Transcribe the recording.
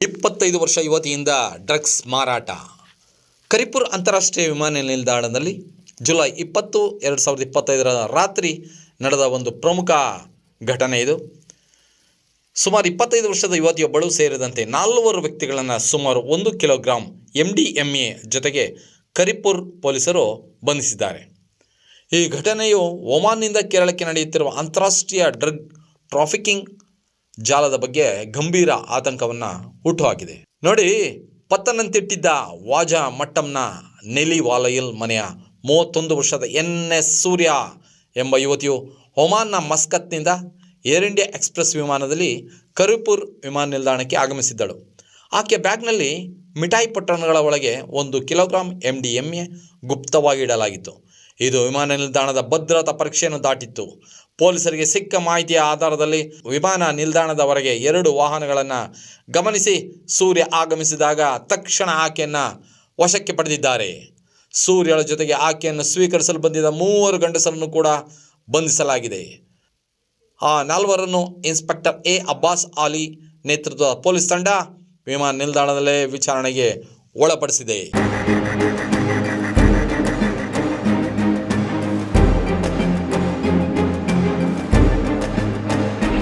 ಇಪ್ಪತ್ತೈದು ವರ್ಷ ಯುವತಿಯಿಂದ ಡ್ರಗ್ಸ್ ಮಾರಾಟ. ಕರಿಪುರ್ ಅಂತಾರಾಷ್ಟ್ರೀಯ ವಿಮಾನ ನಿಲ್ದಾಣದಲ್ಲಿ ಜುಲೈ ಇಪ್ಪತ್ತು, ಎರಡು ಸಾವಿರದ ಇಪ್ಪತ್ತೈದರ ರಾತ್ರಿ ನಡೆದ ಒಂದು ಪ್ರಮುಖ ಘಟನೆ ಇದು. ಸುಮಾರು ಇಪ್ಪತ್ತೈದು ವರ್ಷದ ಯುವತಿಯೊಬ್ಬಳು ಸೇರಿದಂತೆ ನಾಲ್ವರು ವ್ಯಕ್ತಿಗಳನ್ನು ಸುಮಾರು ಒಂದು kilogram M D M A ಜೊತೆಗೆ ಕರಿಪುರ್ ಪೊಲೀಸರು ಬಂಧಿಸಿದ್ದಾರೆ. ಈ ಘಟನೆಯು ಒಮಾನ್ನಿಂದ ಕೇರಳಕ್ಕೆ ನಡೆಯುತ್ತಿರುವ ಅಂತಾರಾಷ್ಟ್ರೀಯ ಡ್ರಗ್ ಟ್ರಾಫಿಕಿಂಗ್ ಜಾಲದ ಬಗ್ಗೆ ಗಂಭೀರ ಆತಂಕವನ್ನು ಹುಟ್ಟುಹಾಕಿದೆ. ನೋಡಿ, ಪತ್ತನಂತಿಟ್ಟಿದ್ದ ವಾಜಾ ಮಟ್ಟಂನ ನೆಲಿವಾಲಯಲ್ ಮನೆಯ ಮೂವತ್ತೊಂದು ವರ್ಷದ ಎನ್ ಎಸ್ ಸೂರ್ಯ ಎಂಬ ಯುವತಿಯು ಒಮಾನ್ನ ಮಸ್ಕತ್ನಿಂದ ಏರ್ ಇಂಡಿಯಾ ಎಕ್ಸ್ಪ್ರೆಸ್ ವಿಮಾನದಲ್ಲಿ ಕರಿಪುರ್ ವಿಮಾನ ನಿಲ್ದಾಣಕ್ಕೆ ಆಗಮಿಸಿದ್ದಳು. ಆಕೆ ಬ್ಯಾಗ್ನಲ್ಲಿ ಮಿಠಾಯಿ ಪೊಟ್ಟಣಗಳ ಒಳಗೆ ಒಂದು kilogram M D M A ಗುಪ್ತವಾಗಿ ಇದು ವಿಮಾನ ನಿಲ್ದಾಣದ ಭದ್ರತಾ ಪರೀಕ್ಷೆಯನ್ನು ದಾಟಿತ್ತು. ಪೊಲೀಸರಿಗೆ ಸಿಕ್ಕ ಮಾಹಿತಿಯ ಆಧಾರದಲ್ಲಿ ವಿಮಾನ ನಿಲ್ದಾಣದವರೆಗೆ ಎರಡು ವಾಹನಗಳನ್ನು ಗಮನಿಸಿ ಸೂರ್ಯ ಆಗಮಿಸಿದಾಗ ತಕ್ಷಣ ಆಕೆಯನ್ನು ವಶಕ್ಕೆ ಪಡೆದಿದ್ದಾರೆ. ಸೂರ್ಯಳ ಜೊತೆಗೆ ಆಕೆಯನ್ನು ಸ್ವೀಕರಿಸಲು ಬಂದಿದ್ದ ಮೂವರು ಗಂಡಸರನ್ನು ಕೂಡ ಬಂಧಿಸಲಾಗಿದೆ. ಆ ನಾಲ್ವರನ್ನು ಇನ್ಸ್ಪೆಕ್ಟರ್ ಎ ಅಬ್ಬಾಸ್ ಆಲಿ ನೇತೃತ್ವದ ಪೊಲೀಸ್ ತಂಡ ವಿಮಾನ ನಿಲ್ದಾಣದಲ್ಲೇ ವಿಚಾರಣೆಗೆ ಒಳಪಡಿಸಿದೆ.